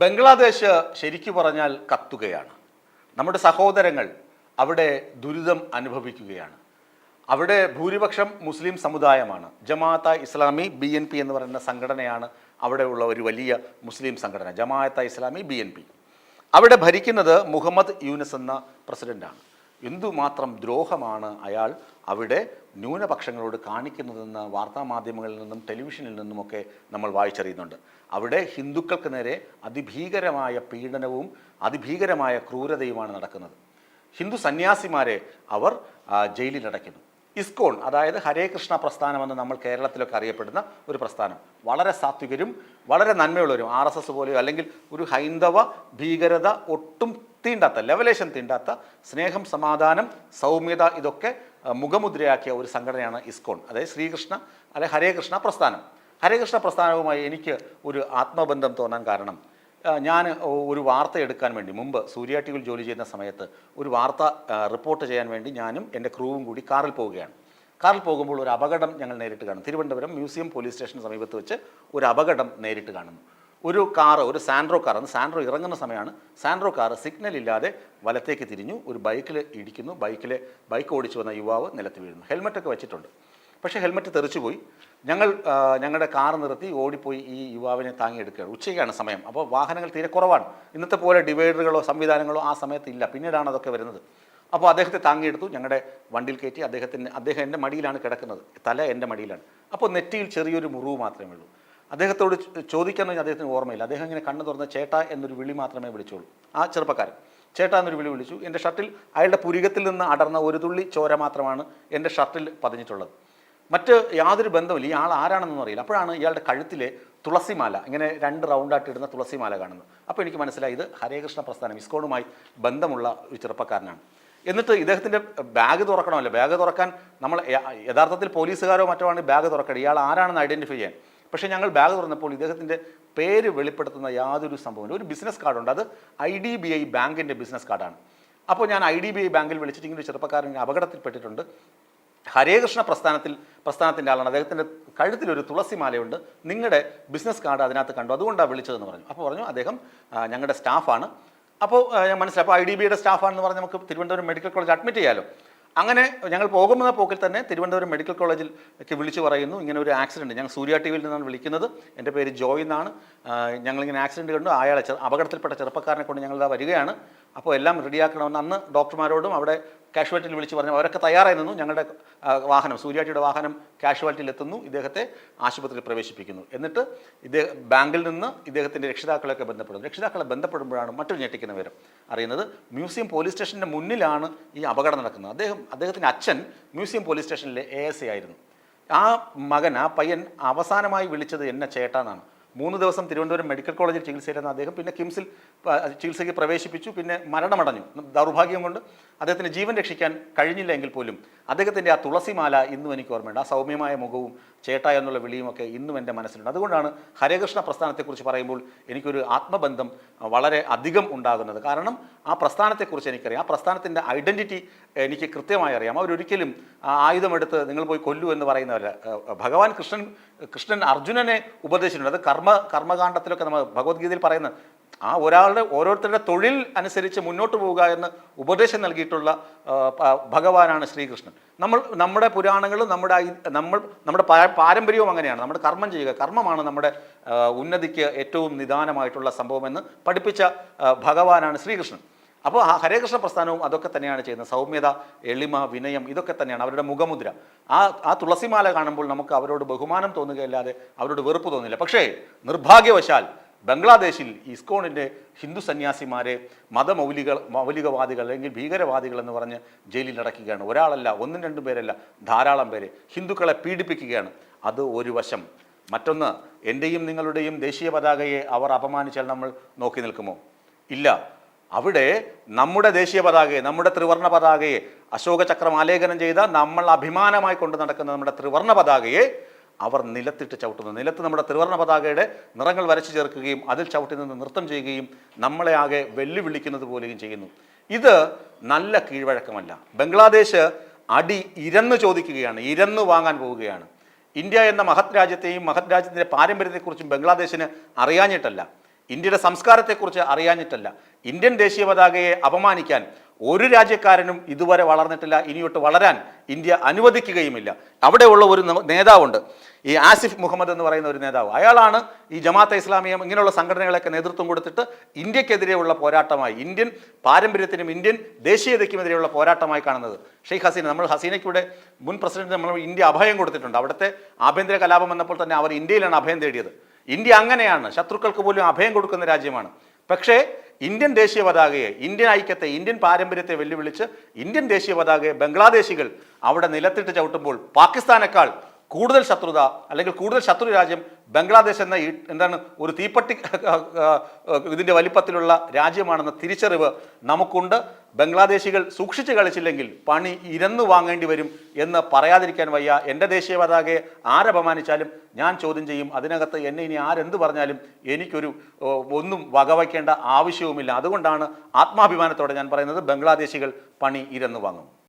ബംഗ്ലാദേശ് ശരിക്കു പറഞ്ഞാൽ കത്തുകയാണ്. നമ്മുടെ സഹോദരങ്ങൾ അവിടെ ദുരിതം അനുഭവിക്കുകയാണ്. അവിടെ ഭൂരിപക്ഷം മുസ്ലിം സമുദായമാണ്. Jamaat Islami B N P എന്ന് പറയുന്ന സംഘടനയാണ് അവിടെയുള്ള ഒരു വലിയ മുസ്ലിം സംഘടന. Jamaat Islami B N P. അവിടെ ഭരിക്കുന്നത് മുഹമ്മദ് യൂനസ് എന്ന പ്രസിഡന്റാണ്. എന്തുമാത്രം ദ്രോഹമാണ് അയാൾ അവിടെ ന്യൂനപക്ഷങ്ങളോട് കാണിക്കുന്നതെന്ന് വാർത്താമാധ്യമങ്ങളിൽ നിന്നും ടെലിവിഷനിൽ നിന്നുമൊക്കെ നമ്മൾ വായിച്ചറിയുന്നുണ്ട്. അവിടെ ഹിന്ദുക്കൾക്ക് നേരെ അതിഭീകരമായ പീഡനവും അതിഭീകരമായ ക്രൂരതയുമാണ് നടക്കുന്നത്. ഹിന്ദു സന്യാസിമാരെ അവർ ജയിലിലടയ്ക്കുന്നു ഇസ്കോൺ അതായത് ഹരേ കൃഷ്ണ പ്രസ്ഥാനം എന്ന് നമ്മൾ കേരളത്തിലൊക്കെ അറിയപ്പെടുന്ന ഒരു പ്രസ്ഥാനം. വളരെ സാത്വികരും വളരെ നന്മയുള്ളവരും. ആർ എസ് എസ് പോലെയോ അല്ലെങ്കിൽ ഒരു ഹൈന്ദവ ഭീകരത ഒട്ടും തീണ്ടാത്ത ലെവലേഷൻ തീണ്ടാത്ത സ്നേഹം സമാധാനം സൗമ്യത ഇതൊക്കെ മുഖമുദ്രയാക്കിയ ഒരു സംഘടനയാണ് ഇസ്കോൺ അതായത് ശ്രീകൃഷ്ണ അല്ലെ ഹരേ കൃഷ്ണ പ്രസ്ഥാനം. ഹരേ കൃഷ്ണ പ്രസ്ഥാനവുമായി എനിക്ക് ഒരു ആത്മബന്ധം തോന്നാൻ കാരണം ഞാൻ ഒരു വാർത്ത എടുക്കാൻ വേണ്ടി മുമ്പ് സൂര്യ ടി ജോലി ചെയ്യുന്ന സമയത്ത് ഒരു വാർത്ത റിപ്പോർട്ട് ചെയ്യാൻ വേണ്ടി ഞാനും എന്റെ ക്രൂവും കൂടി കാറിൽ പോവുകയാണ്. കാറിൽ പോകുമ്പോൾ ഒരു അപകടം ഞങ്ങൾ നേരിട്ട് കാണും തിരുവനന്തപുരം മ്യൂസിയം പോലീസ് സ്റ്റേഷന് സമീപത്ത് വെച്ച് ഒരു അപകടം നേരിട്ട് കാണുന്നു. ഒരു കാറ് ഒരു സാൻഡ്രോ കാർ അന്ന് സാൻഡ്രോ ഇറങ്ങുന്ന സമയമാണ് സാൻഡ്രോ കാർ സിഗ്നൽ ഇല്ലാതെ വലത്തേക്ക് തിരിഞ്ഞു ഒരു ബൈക്കിൽ ഇടിക്കുന്നു ബൈക്കിൽ ബൈക്ക് ഓടിച്ചു വന്ന യുവാവ് നിലത്ത് വീഴുന്നു. ഹെൽമെറ്റൊക്കെ വെച്ചിട്ടുണ്ട്. പക്ഷേ ഹെൽമെറ്റ് തെറിച്ചുപോയി ഞങ്ങൾ ഞങ്ങളുടെ കാർ നിർത്തി ഓടിപ്പോയി ഈ യുവാവിനെ താങ്ങിയെടുക്കുകയാണ് ഉച്ചയ്ക്കാണ് സമയം. അപ്പോൾ വാഹനങ്ങൾ തീരെ കുറവാണ്. ഇന്നത്തെ പോലെ ഡിവൈഡറുകളോ സംവിധാനങ്ങളോ ആ സമയത്ത് ഇല്ല പിന്നീടാണ് അതൊക്കെ വരുന്നത്. അപ്പോൾ അദ്ദേഹത്തെ താങ്ങിയെടുത്തു. ഞങ്ങളുടെ വണ്ടിയിൽ കയറ്റി അദ്ദേഹത്തിന്റെ അദ്ദേഹം എന്റെ മടിയിലാണ് കിടക്കുന്നത്. തല എന്റെ മടിയിലാണ്. അപ്പോൾ നെറ്റിയിൽ ചെറിയൊരു മുറിവ് മാത്രമേ ഉള്ളൂ. അദ്ദേഹത്തോട് ചോദിക്കാമെന്ന് അദ്ദേഹത്തിന് ഓർമ്മയില്ല. അദ്ദേഹം ഇങ്ങനെ കണ്ണു തുറന്ന് ചേട്ടാ എന്നൊരു വിളി മാത്രമേ വിളിച്ചുള്ളൂ. ആ ചെറുപ്പക്കാരൻ. ചേട്ടാ എന്നൊരു വിളി വിളിച്ചു. എന്റെ ഷർട്ടിൽ അയാളുടെ പുരികത്തിൽ നിന്ന് അടർന്ന ഒരു തുള്ളി ചോര മാത്രമാണ് എന്റെ ഷർട്ടിൽ പതിഞ്ഞിട്ടുള്ളത്. മറ്റ് യാതൊരു ബന്ധമില്ല ഈ ആൾ ആരാണെന്നൊന്നും അറിയില്ല. അപ്പോഴാണ് ഇയാളുടെ കഴുത്തിലെ തുളസിമാല ഇങ്ങനെ രണ്ട് റൗണ്ടായിട്ട് ഇടുന്ന തുളസിമാല കാണുന്നത്. അപ്പോൾ എനിക്ക് മനസ്സിലായി ഇത് ഹരേകൃഷ്ണ പ്രസ്ഥാനം ഇസ്കോണുമായി ബന്ധമുള്ള ഒരു ചെറുപ്പക്കാരനാണ്. എന്നിട്ട് ഇദ്ദേഹത്തിന്റെ ബാഗ് തുറക്കണമല്ലോ. ബാഗ് തുറക്കാൻ നമ്മൾ യഥാർത്ഥത്തിൽ പോലീസുകാരോ മറ്റോ ആണ് ബാഗ് തുറക്കണം ഇയാൾ ആരാണെന്ന് ഐഡന്റിഫൈ ചെയ്യാൻ. പക്ഷേ ഞങ്ങൾ ബാഗ് തുറന്നപ്പോൾ ഇദ്ദേഹത്തിന്റെ പേര് വെളിപ്പെടുത്തുന്ന യാതൊരു സംഭവമില്ല. ഒരു ബിസിനസ് കാർഡുണ്ട്. അത് ഐ ഡി ബി ഐ ബാങ്കിന്റെ ബിസിനസ് കാർഡാണ്. അപ്പോൾ ഞാൻ ഐ ഡി ബി ഐ ബാങ്കിൽ വിളിച്ചിട്ട് ഇങ്ങനെ ചെറുപ്പക്കാരൻ അപകടത്തിൽപ്പെട്ടിട്ടുണ്ട് ഹരേകൃഷ്ണ പ്രസ്ഥാനത്തിൽ പ്രസ്ഥാനത്തിന്റെ ആളാണ്. അദ്ദേഹത്തിന്റെ കഴുത്തിലൊരു തുളസിമാലയുണ്ട്. നിങ്ങളുടെ ബിസിനസ് കാർഡ് അതിനകത്ത് കണ്ടു. അതുകൊണ്ടാണ് വിളിച്ചതെന്ന് പറഞ്ഞു. അപ്പോൾ പറഞ്ഞു അദ്ദേഹം ഞങ്ങളുടെ സ്റ്റാഫാണ്. അപ്പോൾ ഞാൻ മനസ്സിലായി. അപ്പോൾ ഐ ഡി ബിയുടെ സ്റ്റാഫാണെന്ന് പറഞ്ഞ് നമുക്ക് തിരുവനന്തപുരം മെഡിക്കൽ കോളേജ് അഡ്മിറ്റ് ചെയ്യാലോ. അങ്ങനെ ഞങ്ങൾ പോകുന്ന പോക്കിൽ തന്നെ തിരുവനന്തപുരം മെഡിക്കൽ കോളേജിൽ ഒക്കെ വിളിച്ചു പറയുന്നു. ഇങ്ങനെ ഒരു ആക്സിഡന്റ് ഞങ്ങൾ സൂര്യ ടി വിയിൽ നിന്നാണ് വിളിക്കുന്നത്. എന്റെ പേര് ജോയ് എന്നാണ്. ഞങ്ങളിങ്ങനെ ആക്സിഡന്റ് കണ്ടു. അയാളെ അപകടത്തിൽപ്പെട്ട ചെറുപ്പക്കാരനെ കൊണ്ട് ഞങ്ങളിതാ വരികയാണ്. അപ്പോൾ എല്ലാം റെഡിയാക്കണമെന്ന് അന്ന് ഡോക്ടർമാരോടും അവിടെ കാഷ്വാലിറ്റിയിൽ വിളിച്ച് പറഞ്ഞു അവരൊക്കെ തയ്യാറായി നിന്നു. ഞങ്ങളുടെ വാഹനം സൂര്യാട്ടിയുടെ വാഹനം കാഷ്വാലിറ്റിയിൽ എത്തുന്നു. ഇദ്ദേഹത്തെ ആശുപത്രിയിൽ പ്രവേശിപ്പിക്കുന്നു. എന്നിട്ട് ഇദ്ദേഹം ബാങ്കിൽ നിന്ന് ഇദ്ദേഹത്തിന്റെ രക്ഷിതാക്കളെയൊക്കെ ബന്ധപ്പെടുന്നു. രക്ഷിതാക്കളെ ബന്ധപ്പെടുമ്പോഴാണ് മറ്റൊരു ഞെട്ടിക്കുന്ന വിവരം അറിയുന്നത്. മ്യൂസിയം പോലീസ് സ്റ്റേഷന്റെ മുന്നിലാണ് ഈ അപകടം നടക്കുന്നത്. അദ്ദേഹം അദ്ദേഹത്തിന്റെ അച്ഛൻ മ്യൂസിയം പോലീസ് സ്റ്റേഷനിലെ എ ആയിരുന്നു. ആ മകൻ ആ പയ്യൻ അവസാനമായി വിളിച്ചത് എന്നെ ചേട്ടാന്നാണ് മൂന്ന് ദിവസം തിരുവനന്തപുരം മെഡിക്കൽ കോളേജിൽ ചികിത്സയിലായിരുന്ന അദ്ദേഹം. പിന്നെ കിംസിൽ ചികിത്സയ്ക്ക് പ്രവേശിപ്പിച്ചു. പിന്നെ മരണമടഞ്ഞു. ദൗർഭാഗ്യം കൊണ്ട് അദ്ദേഹത്തിന് ജീവൻ രക്ഷിക്കാൻ കഴിഞ്ഞില്ല എങ്കിൽ പോലും അദ്ദേഹത്തിന്റെ ആ തുളസിമാല ഇന്നും എനിക്ക് ഓർമ്മയുണ്ട്. ആ സൗമ്യമായ മുഖവും ചേട്ട എന്നുള്ള വിളിയുമൊക്കെ ഇന്നും എന്റെ മനസ്സിലുണ്ട്. അതുകൊണ്ടാണ് ഹരകൃഷ്ണ പ്രസ്ഥാനത്തെക്കുറിച്ച് പറയുമ്പോൾ എനിക്കൊരു ആത്മബന്ധം വളരെ അധികം ഉണ്ടാകുന്നത്. കാരണം ആ പ്രസ്ഥാനത്തെക്കുറിച്ച് എനിക്കറിയാം. ആ പ്രസ്ഥാനത്തിന്റെ ഐഡന്റിറ്റി എനിക്ക് കൃത്യമായി അറിയാം. അവരൊരിക്കലും ആയുധമെടുത്ത് നിങ്ങൾ പോയി കൊല്ലു എന്ന് പറയുന്നവരല്ല. ഭഗവാൻ കൃഷ്ണൻ കൃഷ്ണൻ അർജുനനെ ഉപദേശിച്ചിട്ടുണ്ട്. അത് കർമ്മ കർമ്മകാണ്ഡത്തിലൊക്കെ നമ്മൾ ഭഗവത്ഗീതയിൽ പറയുന്നത് ആ ഒരാളുടെ ഓരോരുത്തരുടെ തൊഴിൽ അനുസരിച്ച് മുന്നോട്ട് പോവുക എന്ന് ഉപദേശം നൽകിയിട്ടുള്ള ഭഗവാനാണ് ശ്രീകൃഷ്ണൻ. നമ്മൾ നമ്മുടെ പുരാണങ്ങളും നമ്മുടെ നമ്മൾ നമ്മുടെ പാരമ്പര്യവും അങ്ങനെയാണ്. നമ്മുടെ കർമ്മം ചെയ്യുക. കർമ്മമാണ് നമ്മുടെ ഉന്നതിക്ക് ഏറ്റവും നിദാനമായിട്ടുള്ള സംഭവമെന്ന് പഠിപ്പിച്ച ഭഗവാനാണ് ശ്രീകൃഷ്ണൻ. അപ്പോൾ ആ ഹരേകൃഷ്ണ പ്രസ്ഥാനവും അതൊക്കെ തന്നെയാണ് ചെയ്യുന്നത്. സൗമ്യത എളിമ വിനയം ഇതൊക്കെ തന്നെയാണ് അവരുടെ മുഖമുദ്ര. ആ ആ തുളസിമാല കാണുമ്പോൾ നമുക്ക് അവരോട് ബഹുമാനം തോന്നുകയല്ലാതെ അവരോട് വെറുപ്പ് തോന്നില്ല. പക്ഷേ നിർഭാഗ്യവശാൽ ബംഗ്ലാദേശിൽ ഇസ്കോണിന്റെ ഹിന്ദു സന്യാസിമാരെ മതമൗലിക മൗലികവാദികൾ അല്ലെങ്കിൽ ഭീകരവാദികൾ എന്ന് പറഞ്ഞ് ജയിലിൽ അടയ്ക്കുകയാണ്. ഒരാളല്ല ഒന്നും രണ്ടും പേരല്ല ധാരാളം പേര് ഹിന്ദുക്കളെ പീഡിപ്പിക്കുകയാണ്. അത് ഒരു വശം. മറ്റൊന്ന് എന്റെയും നിങ്ങളുടെയും ദേശീയ പതാകയെ അവർ അപമാനിച്ചാൽ നമ്മൾ നോക്കി നിൽക്കുമോ? ഇല്ല. അവിടെ നമ്മുടെ ദേശീയ പതാകയെ നമ്മുടെ ത്രിവർണ പതാകയെ അശോക ചക്രം ആലേഖനം ചെയ്ത നമ്മൾ അഭിമാനമായി കൊണ്ട് നടക്കുന്ന നമ്മുടെ ത്രിവർണ പതാകയെ അവർ നിലത്തിട്ട് ചവിട്ടുന്നു. നിലത്ത് നമ്മുടെ ത്രിവർണ പതാകയുടെ നിറങ്ങൾ വരച്ചു ചേർക്കുകയും അതിൽ ചവിട്ടി നിന്ന് നൃത്തം ചെയ്യുകയും നമ്മളെ ആകെ വെല്ലുവിളിക്കുന്നത് പോലെയും ചെയ്യുന്നു. ഇത് നല്ല കീഴ്വഴക്കമല്ല. ബംഗ്ലാദേശ് അടി ഇരന്ന് ചോദിക്കുകയാണ്. ഇരന്ന് വാങ്ങാൻ പോവുകയാണ്. ഇന്ത്യ എന്ന മഹത് രാജ്യത്തെയും മഹത് രാജ്യത്തിന്റെ പാരമ്പര്യത്തെക്കുറിച്ചും ബംഗ്ലാദേശിന് അറിയാഞ്ഞിട്ടല്ല. ഇന്ത്യയുടെ സംസ്കാരത്തെക്കുറിച്ച് അറിയാഞ്ഞിട്ടല്ല. ഇന്ത്യൻ ദേശീയ പതാകയെ അപമാനിക്കാൻ ഒരു രാജ്യക്കാരനും ഇതുവരെ വളർന്നിട്ടില്ല. ഇനിയോട്ട് വളരാൻ ഇന്ത്യ അനുവദിക്കുകയുമില്ല. അവിടെയുള്ള ഒരു നേതാവുണ്ട്. ഈ ആസിഫ് മുഹമ്മദ് എന്ന് പറയുന്ന ഒരു നേതാവ്. അയാളാണ് ഈ ജമാഅത്തെ ഇസ്ലാമിയ ഇങ്ങനെയുള്ള സംഘടനകളൊക്കെ നേതൃത്വം കൊടുത്തിട്ട് ഇന്ത്യക്കെതിരെയുള്ള പോരാട്ടമായി ഇന്ത്യൻ പാരമ്പര്യത്തിനും ഇന്ത്യൻ ദേശീയതയ്ക്കുമെതിരെയുള്ള പോരാട്ടമായി കാണുന്നത്. ഷെയ്ഖ് ഹസീന നമ്മൾ ഹസീനയ്ക്കൂടെ മുൻ പ്രസിഡന്റ് നമ്മൾ ഇന്ത്യ അഭയം കൊടുത്തിട്ടുണ്ട്. അവിടുത്തെ ആഭ്യന്തര കലാപം വന്നപ്പോൾ തന്നെ അവർ ഇന്ത്യയിലാണ് അഭയം തേടിയത്. ഇന്ത്യ അങ്ങനെയാണ്. ശത്രുക്കൾക്ക് പോലും അഭയം കൊടുക്കുന്ന രാജ്യമാണ്. പക്ഷേ ഇന്ത്യൻ ദേശീയ പതാകയെ ഇന്ത്യൻ ഐക്യത്തെ ഇന്ത്യൻ പാരമ്പര്യത്തെ വെല്ലുവിളിച്ച് ഇന്ത്യൻ ദേശീയ പതാകയെ ബംഗ്ലാദേശികൾ അവിടെ നിലത്തിട്ട് ചവിട്ടുമ്പോൾ പാകിസ്ഥാനേക്കാൾ കൂടുതൽ ശത്രുത അല്ലെങ്കിൽ കൂടുതൽ ശത്രു രാജ്യം ബംഗ്ലാദേശ് എന്ന എന്താണ് ഒരു തീപ്പട്ടി ഇതിന്റെ വലിപ്പത്തിലുള്ള രാജ്യമാണെന്ന തിരിച്ചറിവ് നമുക്കുണ്ട്. ബംഗ്ലാദേശികൾ സൂക്ഷിച്ച് കളിച്ചില്ലെങ്കിൽ പണി ഇരന്നു വാങ്ങേണ്ടി വരും എന്ന് പറയാതിരിക്കാൻ വയ്യ. എന്റെ ദേശീയ പതാകയെ ആരപമാനിച്ചാലും ഞാൻ ചോദ്യം ചെയ്യും. അതിനകത്ത് എന്നെ ഇനി ആരെന്ത് പറഞ്ഞാലും എനിക്കൊരു ഒന്നും വകവയ്ക്കേണ്ട ആവശ്യവുമില്ല. അതുകൊണ്ടാണ് ആത്മാഭിമാനത്തോടെ ഞാൻ പറയുന്നത് ബംഗ്ലാദേശികൾ പണി ഇരന്നു വാങ്ങും.